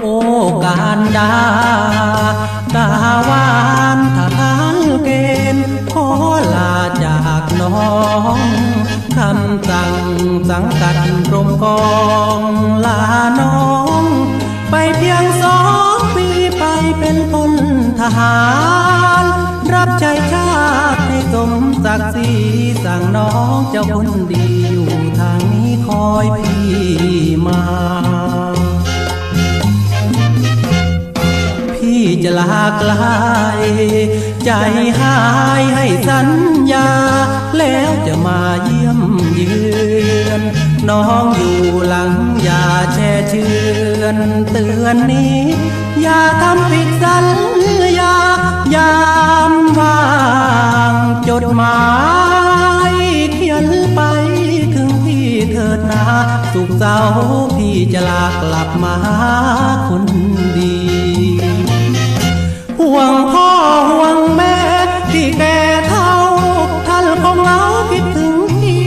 โอการดากาวานทหารเกณฑ์ขอลาจากน้องคำสั่งสังกัดกรมกองลาน้อง ไปเพียงสอง ไปเป็นพลทหาร รับใช้ชาติให้สมศักดิ์ศรีสั่งน้องเจ้าคนดีอยู่ทางนี้คอยพี่มาพี่ ไกลใจหายให้สัญญา แล้วจะมาเยี่ยมเยือนน้องอยู่หลังยาแช่เชือนเตือนนี้ อย่าทำผิดสัญญายามว่างจดหมายเขียนไปถึงพี่เถิดนาสุขเศร้าพี่จะลากลับมาหาคนดี ห่วงพ่อห่วงแม่ที่แก่เท่าท่านคงเหงาคิดถึงพี่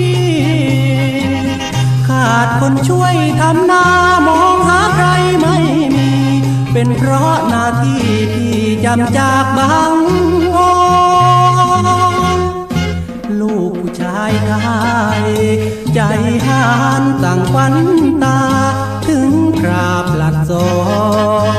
ขาดคนช่วยทำหน้ามองหาใครไม่มี เป็นเพราะหน้าที่พี่จำจากบางโอลูกผู้ชายไทยใจหานสั่งควันตา ถึงคราบหลัดสอง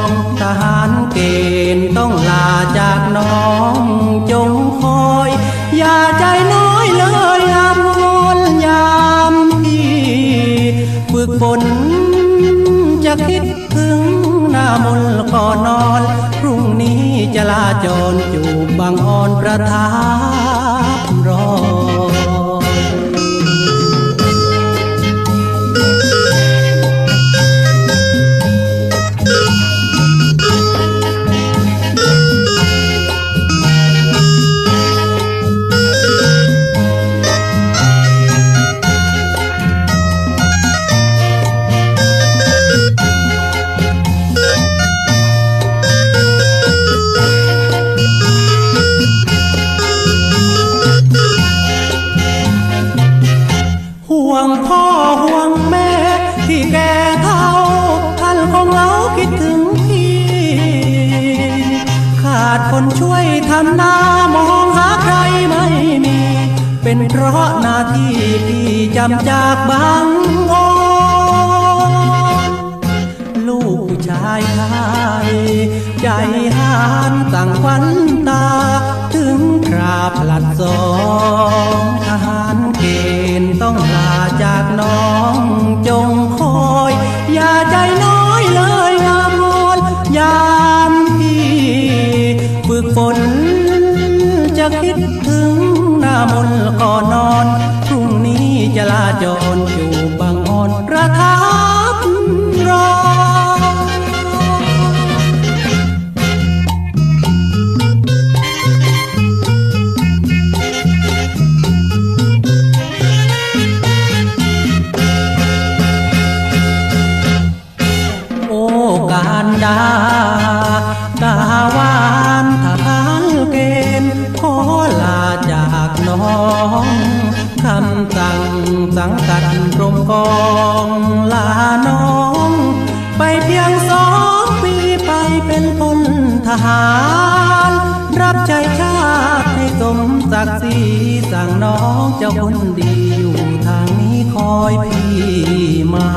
จะลาจรจูบบางอ่อนประทับ แก่เท่าท่านคงเหงาคิดถึงพี่ ขาดคนช่วยทำหน้ามองหาใครไม่มี เป็นเพราะหน้าที่พี่จำจากบางอนลูกชายไทยใจหานสั่งควัน ถึงหน้ามนก่อนนอน พรุ่งนี้จะลาจรอยู่บางอ่อนประทับรอโอการดา คำสั่งสังกัดกรมกองลาน้อง ไปเพียงสองปีไปเป็นพลทหาร รับใช้ชาติให้สมศักดิ์ศรีสั่งน้องเจ้าคนดีอยู่ทางนี้คอยพี่มา